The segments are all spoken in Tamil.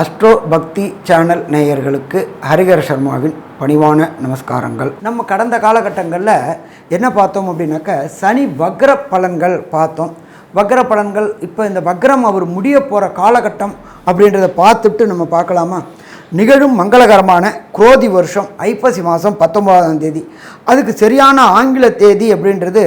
அஸ்ட்ரோ பக்தி சேனல் நேயர்களுக்கு ஹரிகர சர்மாவின் பணிவான நமஸ்காரங்கள். நம்ம கடந்த காலகட்டங்களில் என்ன பார்த்தோம் அப்படின்னாக்க சனி வக்ர பலன்கள் பார்த்தோம். வக்ர பலன்கள் இப்போ இந்த வக்ரம் அவர் முடிய போகிற காலகட்டம் அப்படின்றத பார்த்துட்டு நம்ம பார்க்கலாமா? நிகழும் மங்களகரமான குரோதி வருஷம் ஐப்பசி மாதம் பத்தொன்பதாம் தேதி. அதுக்கு சரியான ஆங்கில தேதி அப்படின்றது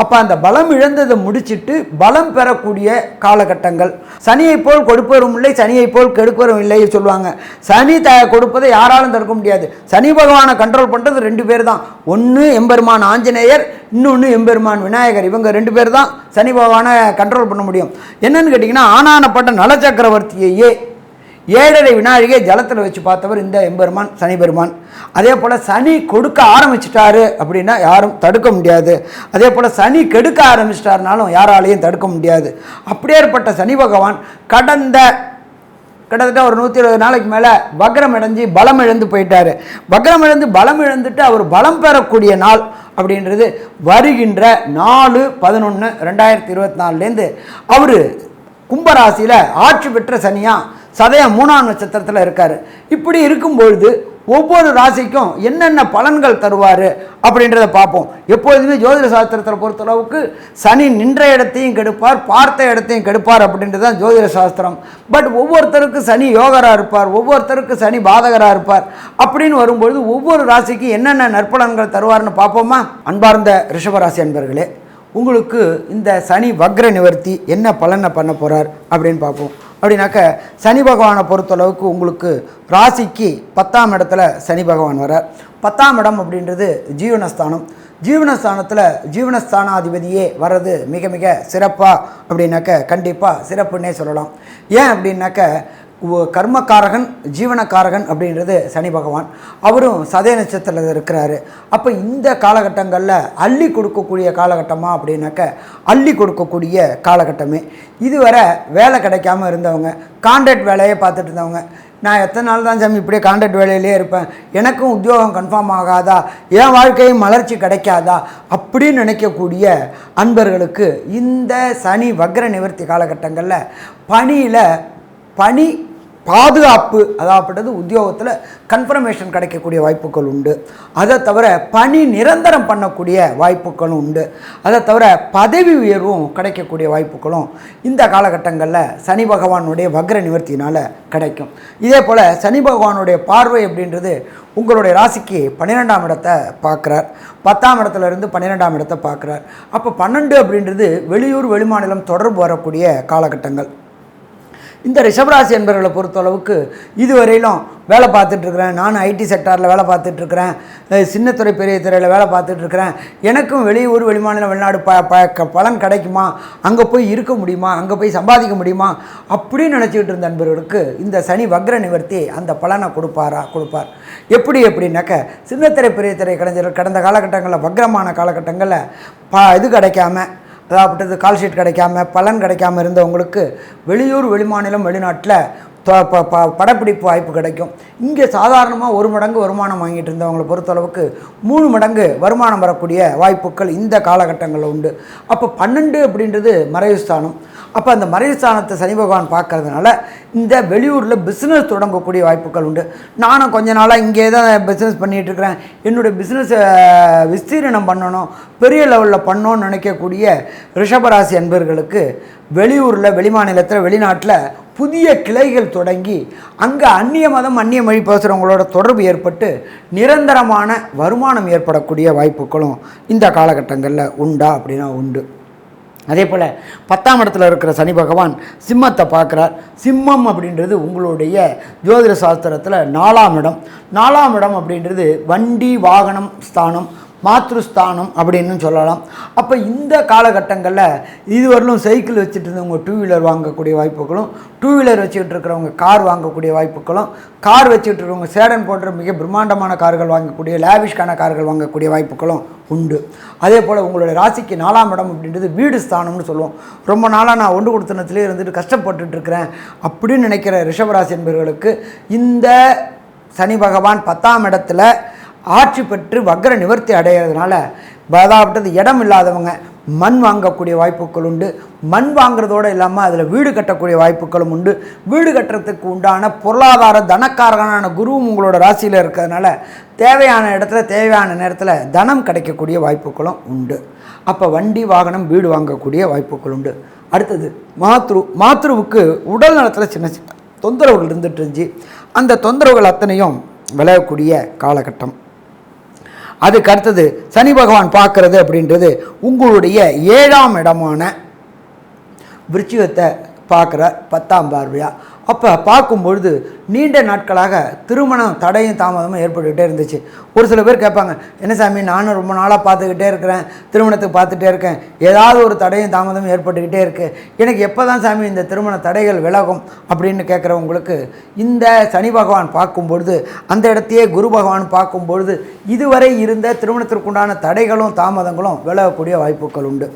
அப்போ அந்த பலம் இழந்ததை முடிச்சிட்டு பலம் பெறக்கூடிய காலகட்டங்கள். சனியை போல் கொடுப்பவரும் இல்லை சனியை போல் கெடுப்பவரும் இல்லை சொல்லுவாங்க. சனி த கொடுப்பதை யாராலும் தடுக்க முடியாது. சனி பகவானை கண்ட்ரோல் பண்ணுறது ரெண்டு பேர் தான் ஒன்று எம்பெருமான் ஆஞ்சநேயர் இன்னொன்று எம்பெருமான் விநாயகர். இவங்க ரெண்டு பேர் தான் சனி பகவானை கண்ட்ரோல் பண்ண முடியும். என்னன்னு கேட்டிங்கன்னா ஆனானப்பட்ட நலச்சக்கரவர்த்தியையே ஏழரை வினாழிகை ஜலத்தில் வச்சு பார்த்தவர் இந்த எம்பெருமான் சனி பெருமான் அதே போல் சனி கொடுக்க ஆரம்பிச்சிட்டாரு அப்படின்னா யாரும் தடுக்க முடியாது. அதே போல் சனி கெடுக்க ஆரம்பிச்சிட்டாருனாலும் யாராலையும் தடுக்க முடியாது. அப்படியேற்பட்ட சனி பகவான் கடந்த கிட்டத்தட்ட ஒரு நூற்றி இருபது நாளைக்கு மேலே வக்ரம் இழந்து பலம் இழந்து போயிட்டார். வக்ரம் இழந்து பலம் இழந்துட்டு அவர் பலம் பெறக்கூடிய நாள் அப்படின்றது வருகின்ற நாலு பதினொன்று ரெண்டாயிரத்தி இருபத்தி நாலுலேருந்து அவர் கும்பராசியில் ஆட்சி பெற்ற சனியாக சதயம் மூணாம் நட்சத்திரத்தில் இருக்கார். இப்படி இருக்கும்பொழுது ஒவ்வொரு ராசிக்கும் என்னென்ன பலன்கள் தருவார் அப்படின்றத பார்ப்போம். எப்பொழுதுமே ஜோதிட சாஸ்திரத்தில் பொறுத்தளவுக்கு சனி நின்ற இடத்தையும் கெடுப்பார் பார்த்த இடத்தையும் கெடுப்பார் அப்படின்றது தான் ஜோதிட சாஸ்திரம். பட் ஒவ்வொருத்தருக்கு சனி யோகராக இருப்பார் ஒவ்வொருத்தருக்கு சனி பாதகராக இருப்பார் அப்படின்னு வரும்பொழுது ஒவ்வொரு ராசிக்கு என்னென்ன நற்பலன்கள் தருவார்னு பார்ப்போமா? அன்பார்ந்த ரிஷபராசி அன்பர்களே உங்களுக்கு இந்த சனி வக்ர நிவர்த்தி என்ன பலனை பண்ண போகிறார் அப்படின்னு பார்ப்போம். அப்படின்னாக்க சனி பகவானை பொறுத்தளவுக்கு உங்களுக்கு ராசிக்கு பத்தாம் இடத்துல சனி பகவான் வரார் பத்தாம் இடம் அப்படின்றது ஜீவனஸ்தானம். ஜீவனஸ்தானத்தில் ஜீவனஸ்தானாதிபதியே வர்றது மிக மிக சிறப்பாக அப்படின்னாக்க கண்டிப்பாக சிறப்புன்னே சொல்லலாம். ஏன் அப்படின்னாக்க கர்மக்காரகன் ஜீவனக்காரகன் அப்படின்றது சனி பகவான். அவரும் சதய நட்சத்திரத்தில் இருக்கிறாரு. அப்போ இந்த காலகட்டங்களில் அள்ளி கொடுக்கக்கூடிய காலகட்டமாக அப்படின்னாக்க அள்ளி கொடுக்கக்கூடிய காலகட்டமே. இதுவரை வேலை கிடைக்காம இருந்தவங்க கான்ட்ராக்ட் வேலையை பார்த்துட்டு இருந்தவங்க நான் எத்தனை நாள் தான் சாமி இப்படியே கான்ட்ராக்ட் வேலையிலே இருப்பேன்? எனக்கும் உத்தியோகம் கன்ஃபார்ம் ஆகாதா? என் வாழ்க்கையும் மலர்ச்சி கிடைக்காதா? அப்படின்னு நினைக்கக்கூடிய அன்பர்களுக்கு இந்த சனி வக்ர நிவர்த்தி காலகட்டங்களில் பணியில் பணி பாதுகாப்பு அதாகப்பட்டது உத்தியோகத்தில் கன்ஃபர்மேஷன் கிடைக்கக்கூடிய வாய்ப்புகள் உண்டு. அதை தவிர பணி நிரந்தரம் பண்ணக்கூடிய வாய்ப்புகளும் உண்டு. அதை தவிர பதவி உயர்வும் கிடைக்கக்கூடிய வாய்ப்புகளும் இந்த காலகட்டங்களில் சனி பகவானுடைய வக்ர நிவர்த்தியினால் கிடைக்கும். இதே போல் சனி பகவானுடைய பார்வை அப்படின்றது உங்களுடைய ராசிக்கு பன்னிரெண்டாம் இடத்தை பார்க்குறார். பத்தாம் இடத்துல இருந்து பன்னிரெண்டாம் இடத்தை பார்க்குறார். அப்போ பன்னெண்டு அப்படின்றது வெளியூர் வெளிமாநிலம் தொடர்பு வரக்கூடிய காலகட்டங்கள். இந்த ரிஷபராசி என்பவர்களை பொறுத்தளவுக்கு இதுவரையிலும் வேலை பார்த்துட்ருக்குறேன். நான் ஐடி செக்டாரில் வேலை பார்த்துட்ருக்குறேன். சின்னத்துறை பெரிய துறையில் வேலை பார்த்துட்ருக்குறேன். எனக்கும் வெளியூர் வெளிமாநில வெளிநாடு ப ப க- பலன் கிடைக்குமா? அங்கே போய் இருக்க முடியுமா? அங்கே போய் சம்பாதிக்க முடியுமா? அப்படின்னு நினச்சிக்கிட்டு இருந்த நண்பர்களுக்கு இந்த சனி வக்ர நிவர்த்தி அந்த பலனை கொடுப்பாரா கொடுப்பார். எப்படி எப்படின்னாக்க சின்னத்திரை பெரிய திரை கலைஞர்கள் கடந்த காலகட்டங்களில் வக்ரமான காலகட்டங்களில் ப இது கிடைக்காம அதாவது கால் ஷீட் கிடைக்காம பலன் கிடைக்காம இருந்தவங்களுக்கு வெளியூர் வெளிமாநிலம் வெளிநாட்டில் படப்பிடிப்பு வாய்ப்பு கிடைக்கும். இங்கே சாதாரணமாக ஒரு மடங்கு வருமானம் வாங்கிட்டு இருந்தவங்களை பொறுத்தளவுக்கு மூணு மடங்கு வருமானம் வரக்கூடிய வாய்ப்புகள் இந்த காலகட்டங்களில் உண்டு. அப்போ பன்னெண்டு அப்படின்றது மறைவு ஸ்தானம் அப்போ அந்த மறைவு ஸ்தானத்தை சனி பகவான் பார்க்கறதுனால இந்த வெளியூரில் பிஸ்னஸ் தொடங்கக்கூடிய வாய்ப்புகள் உண்டு. நானும் கொஞ்ச நாளாக இங்கே தான் பிஸ்னஸ் பண்ணிகிட்ருக்கிறேன் என்னுடைய பிஸ்னஸை விஸ்தீரணம் பண்ணணும் பெரிய லெவலில் பண்ணணும்னு நினைக்கக்கூடிய ரிஷபராசி அன்பர்களுக்கு வெளியூரில் வெளிமாநிலத்தில் வெளிநாட்டில் புதிய கிளைகள் தொடங்கி அங்கே அந்நிய மதம் அந்நிய மொழி பேசுகிறவங்களோட தொடர்பு ஏற்பட்டு நிரந்தரமான வருமானம் ஏற்படக்கூடிய வாய்ப்புகளும் இந்த காலகட்டங்களில் உண்டா அப்படின்னா உண்டு. அதே போல் பத்தாம் இடத்துல இருக்கிற சனி பகவான் சிம்மத்தை பார்க்குறார். சிம்மம் அப்படின்றது உங்களுடைய ஜோதிட சாஸ்திரத்தில் நாலாம் இடம். நாலாம் இடம் அப்படின்றது வண்டி வாகனம் ஸ்தானம். மாத்ருஸ்தானம் அப்படின்னு சொல்லலாம். அப்போ இந்த காலகட்டங்களில் இதுவரையிலும் சைக்கிள் வச்சுட்டு இருந்தவங்க டூ வீலர் வாங்கக்கூடிய வாய்ப்புகளும் டூ வீலர் வச்சுக்கிட்டு இருக்கிறவங்க கார் வாங்கக்கூடிய வாய்ப்புகளும் கார் வச்சுட்டு இருக்கிறவங்க சேடன் போன்ற மிக பிரம்மாண்டமான கார்கள் வாங்கக்கூடிய லேவிஷ்கான கார்கள் வாங்கக்கூடிய வாய்ப்புகளும் உண்டு. அதே போல் உங்களுடைய ராசிக்கு நாலாம் இடம் அப்படின்றது வீடு ஸ்தானம்னு சொல்லுவோம். ரொம்ப நாளாக நான் ஒன்று கொடுத்தனத்திலே இருந்துட்டு கஷ்டப்பட்டுட்டு இருக்கிறேன் அப்படின்னு நினைக்கிற ரிஷபராசி என்பவர்களுக்கு இந்த சனி பகவான் பத்தாம் இடத்துல ஆட்சி பெற்று வக்ர நிவர்த்தி அடைகிறதுனால அதாவது இடம் இல்லாதவங்க மண் வாங்கக்கூடிய வாய்ப்புகள் உண்டு. மண் வாங்குறதோடு இல்லாமல் அதில் வீடு கட்டக்கூடிய வாய்ப்புகளும் உண்டு. வீடு கட்டுறதுக்கு உண்டான பொருளாதார தனக்காரகனான குருவும் உங்களோட ராசியில் இருக்கிறதுனால தேவையான இடத்துல தேவையான நேரத்தில் தனம் கிடைக்கக்கூடிய வாய்ப்புகளும் உண்டு. அப்போ வண்டி வாகனம் வீடு வாங்கக்கூடிய வாய்ப்புகள் உண்டு. அடுத்தது மாத்ரு மாத்ருவுக்கு உடல் நலத்தில் சின்ன சின்ன தொந்தரவுகள் இருந்துட்டு இருந்துச்சு. அந்த தொந்தரவுகள் அத்தனையும் விளையக்கூடிய காலகட்டம். அதுக்கு அடுத்தது சனி பகவான் பார்க்கறது அப்படின்றது உங்களுடைய ஏழாம் இடமான விருச்சிகத்தை பார்க்குற பத்தாம் பார்வையா. அப்போ பார்க்கும்பொழுது நீண்ட நாட்களாக திருமணம் தடையும் தாமதமும் ஏற்பட்டுக்கிட்டே இருந்துச்சு. ஒரு சில பேர் கேட்பாங்க என்ன சாமி நானும் ரொம்ப நாளாக பார்த்துக்கிட்டே இருக்கிறேன் திருமணத்துக்கு பார்த்துட்டே இருக்கேன் ஏதாவது ஒரு தடையும் தாமதமும் ஏற்பட்டுக்கிட்டே இருக்குது எனக்கு எப்போ தான் சாமி இந்த திருமண தடைகள் விலகும்? அப்படின்னு கேட்குறவங்களுக்கு இந்த சனி பகவான் பார்க்கும்பொழுது அந்த இடத்தையே குரு பகவான் பார்க்கும்பொழுது இதுவரை இருந்த திருமணத்திற்குண்டான தடைகளும் தாமதங்களும் விலகக்கூடிய வாய்ப்புகள் உண்டு.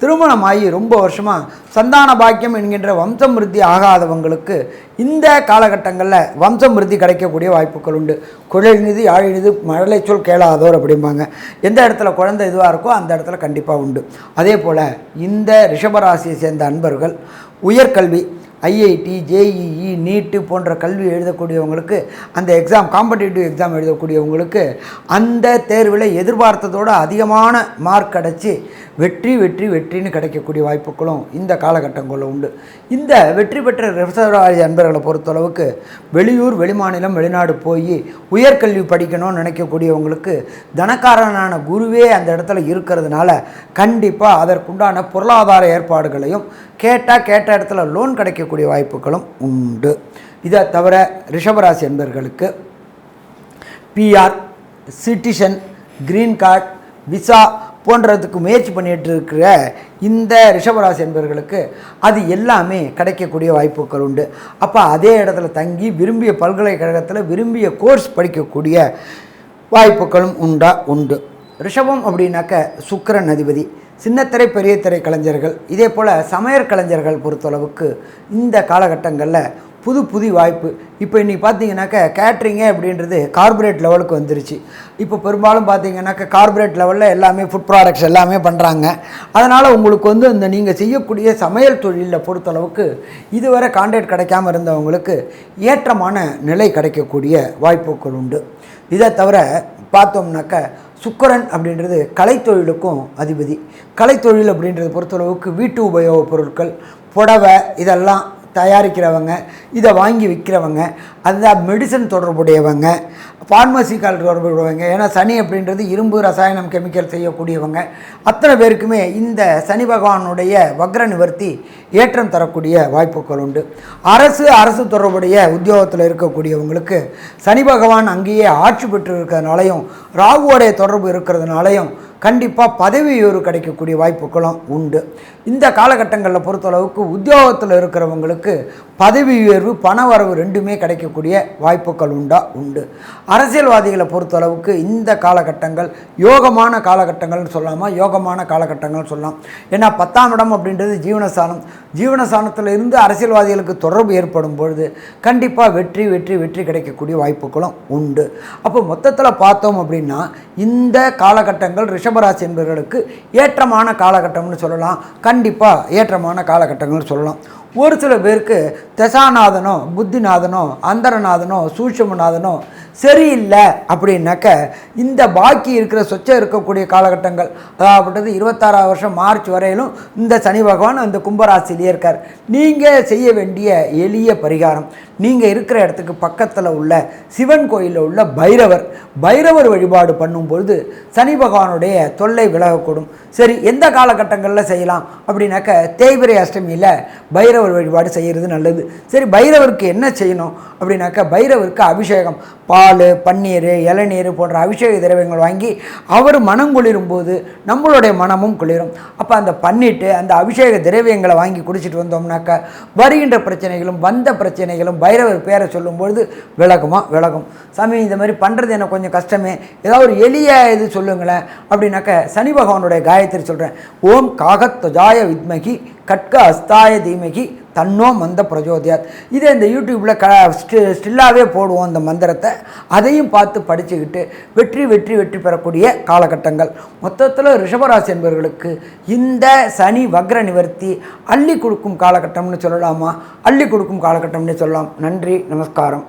திருமணமாகி ரொம்ப வருஷமாக சந்தான பாக்கியம் என்கின்ற வம்சம் விருத்தி ஆகாதவங்களுக்கு இந்த காலகட்டங்களில் வம்சம் விருத்தி கிடைக்கக்கூடிய வாய்ப்புகள் உண்டு. குழலினிது யாழினிது மழலை சொல் கேளாதோர் அப்படிம்பாங்க. எந்த இடத்துல குழந்தை இதுவாக இருக்கோ அந்த இடத்துல கண்டிப்பாக உண்டு. அதே போல் இந்த ரிஷபராசியை சேர்ந்த அன்பர்கள் உயர்கல்வி ஐஐடி ஜேஇஇ நீட்டு போன்ற கல்வி எழுதக்கூடியவங்களுக்கு அந்த எக்ஸாம் காம்படிட்டிவ் எக்ஸாம் எழுதக்கூடியவங்களுக்கு அந்த தேர்வில் எதிர்பார்த்ததோடு அதிகமான மார்க் கிடச்சி வெற்றி வெற்றி வெற்றின்னு கிடைக்கக்கூடிய வாய்ப்புகளும் இந்த காலகட்டங்களில் உண்டு. இந்த வெற்றி பெற்ற ரிசர்வாரி அன்பர்களை பொறுத்தளவுக்கு வெளியூர் வெளிமாநிலம் வெளிநாடு போய் உயர்கல்வி படிக்கணும்னு நினைக்கக்கூடியவங்களுக்கு தனக்காரனான குருவே அந்த இடத்துல இருக்கிறதுனால கண்டிப்பாக அதற்குண்டான பொருளாதார ஏற்பாடுகளையும் கேட்டால் கேட்ட இடத்துல லோன் கிடைக்கக்கூடிய வாய்ப்புகளும் உண்டு. இதை தவிர ரிஷபராசி என்பர்களுக்கு PR citizen green card visa போன்றதுக்கு முயற்சி பண்ணிட்டு இருக்கிற இந்த ரிஷபராசி என்பவர்களுக்கு அது எல்லாமே கிடைக்கக்கூடிய வாய்ப்புகள் உண்டு. அப்போ அதே இடத்துல தங்கி விரும்பிய பல்கலைக்கழகத்தில் விரும்பிய கோர்ஸ் படிக்கக்கூடிய வாய்ப்புகளும் உண்டா? உண்டு. ரிஷபம் அப்படின்னாக்க சுக்கிரன் அதிபதி சின்னத்திரை பெரிய திரை கலைஞர்கள். இதே போல் சமையற் கலைஞர்கள் பொறுத்தளவுக்கு இந்த காலகட்டங்களில் புது புது வாய்ப்பு. இப்போ இன்றைக்கி பார்த்தீங்கன்னாக்க கேட்ரிங்கே அப்படின்றது கார்பரேட் லெவலுக்கு வந்துருச்சு. இப்போ பெரும்பாலும் பார்த்தீங்கன்னாக்க கார்பரேட் லெவலில் எல்லாமே ஃபுட் ப்ராடக்ட்ஸ் எல்லாமே பண்ணுறாங்க அதனால் உங்களுக்கு வந்து இந்த நீங்கள் செய்யக்கூடிய சமையல் தொழிலில் பொறுத்தளவுக்கு இதுவரை கான்ட்ராக்ட் கிடைக்காம இருந்தவங்களுக்கு ஏற்றமான நிலை கிடைக்கக்கூடிய வாய்ப்புகள் உண்டு. இதை தவிர பார்த்தோம்னாக்க சுக்கரன் அப்படின்றது கலைத்தொழிலுக்கும் அதிபதி. கலைத்தொழில் அப்படின்றது பொறுத்தளவுக்கு வீட்டு உபயோகப் பொருட்கள் புடவை இதெல்லாம் தயாரிக்கிறவங்க இதை வாங்கி விற்கிறவங்க அந்த மெடிசன் தொடர்புடையவங்க ஃபார்மசிக்கால் தொடர்புடையவங்க. ஏன்னா சனி அப்படின்றது இரும்பு ரசாயனம் கெமிக்கல் செய்யக்கூடியவங்க. அத்தனை பேருக்குமே இந்த சனி பகவானுடைய வக்ர நிவர்த்தி ஏற்றம் தரக்கூடிய வாய்ப்புகள் உண்டு. அரசு அரசு தொடர்புடைய உத்தியோகத்தில் இருக்கக்கூடியவங்களுக்கு சனி பகவான் அங்கேயே ஆட்சி பெற்று இருக்கிறதுனாலையும் ராகுவோடைய தொடர்பு இருக்கிறதுனாலையும் கண்டிப்பாக பதவி உயர்வு கிடைக்கக்கூடிய வாய்ப்புகளும் உண்டு. இந்த காலகட்டங்களில் பொறுத்தளவுக்கு உத்தியோகத்தில் இருக்கிறவங்களுக்கு பதவி உயர்வு பண வரவு ரெண்டுமே கிடைக்கக்கூடிய வாய்ப்புகள் உண்டா? உண்டு. அரசியல்வாதிகளை பொறுத்தளவுக்கு இந்த காலகட்டங்கள் யோகமான காலகட்டங்கள்னு சொல்லாமல் யோகமான காலகட்டங்கள்னு சொல்லலாம் ஏன்னா பத்தாம் இடம் அப்படின்றது ஜீவனஸ்தானம். ஜீவனஸ்தானத்தில் இருந்து அரசியல்வாதிகளுக்கு தொடர்பு ஏற்படும் பொழுது கண்டிப்பாக வெற்றி வெற்றி வெற்றி கிடைக்கக்கூடிய வாய்ப்புகளும் உண்டு. அப்போ மொத்தத்தில் பார்த்தோம் அப்படின்னா இந்த காலகட்டங்கள் ரிஷப் ரிஷபராசி என்பவர்களுக்கு ஏற்றமான காலகட்டம்னு சொல்லலாம். கண்டிப்பாக ஏற்றமான காலகட்டங்கள்னு சொல்லலாம். ஒரு சில பேருக்கு தசாநாதனோ புத்திநாதனோ அந்தரநாதனோ சூட்சமநாதனோ சரியில்லை அப்படின்னாக்க இந்த பாக்கி இருக்கிற சொச்சம் இருக்கக்கூடிய காலகட்டங்கள் அதாவது இருபத்தாறாவது வருஷம் மார்ச் வரையிலும் இந்த சனி பகவான் அந்த கும்பராசிலேயே இருக்கார். நீங்கள் செய்ய வேண்டிய எளிய பரிகாரம் நீங்கள் இருக்கிற இடத்துக்கு பக்கத்தில் உள்ள சிவன் கோயிலில் உள்ள பைரவர் பைரவர் வழிபாடு பண்ணும்பொழுது சனி பகவானுடைய தொல்லை விலகக்கூடும். சரி எந்த காலகட்டங்களில் செய்யலாம்? அப்படின்னாக்க தேய்பிரை அஷ்டமியில் பைரவர் வழிபாடு செய்கிறது நல்லது. சரி பைரவருக்கு என்ன செய்யணும்? அப்படின்னாக்க பைரவருக்கு அபிஷேகம் பா பால் பன்னீர் இளநீர் போன்ற அபிஷேக திரவியங்கள் வாங்கி அவர் மனம் குளிரும் போது நம்மளுடைய மனமும் குளிரும். அப்போ அந்த பண்ணிட்டு அந்த அபிஷேக திரவியங்களை வாங்கி குடிச்சிட்டு வந்தோம்னாக்கா வருகின்ற பிரச்சனைகளும் வந்த பிரச்சனைகளும் பைரவர் பேரை சொல்லும்பொழுது விலகுமா? விலகும். சாமி இந்த மாதிரி பண்ணுறது எனக்கு கொஞ்சம் கஷ்டமே. ஏதாவது ஒரு எளிய இது சொல்லுங்களேன் அப்படின்னாக்க சனி பகவானுடைய காயத்ரி சொல்கிறேன் ஓம் காகத்வஜாய வித்மகி கட்க அஸ்தாய தீமகி தன்னோ மந்த பிரஜோதியாத். இதே இந்த யூடியூப்பில் க ஸ்டி ஸ்டில்லாகவே போடுவோம் அந்த மந்திரத்தை. அதையும் பார்த்து படிச்சுக்கிட்டு வெற்றி வெற்றி வெற்றி பெறக்கூடிய காலகட்டங்கள். மொத்தத்தில் ரிஷபராசி என்பவர்களுக்கு இந்த சனி வக்ர நிவர்த்தி அள்ளி கொடுக்கும் காலகட்டம்னு சொல்லலாமா? அள்ளி கொடுக்கும் காலகட்டம்னு சொல்லலாம். நன்றி நமஸ்காரம்.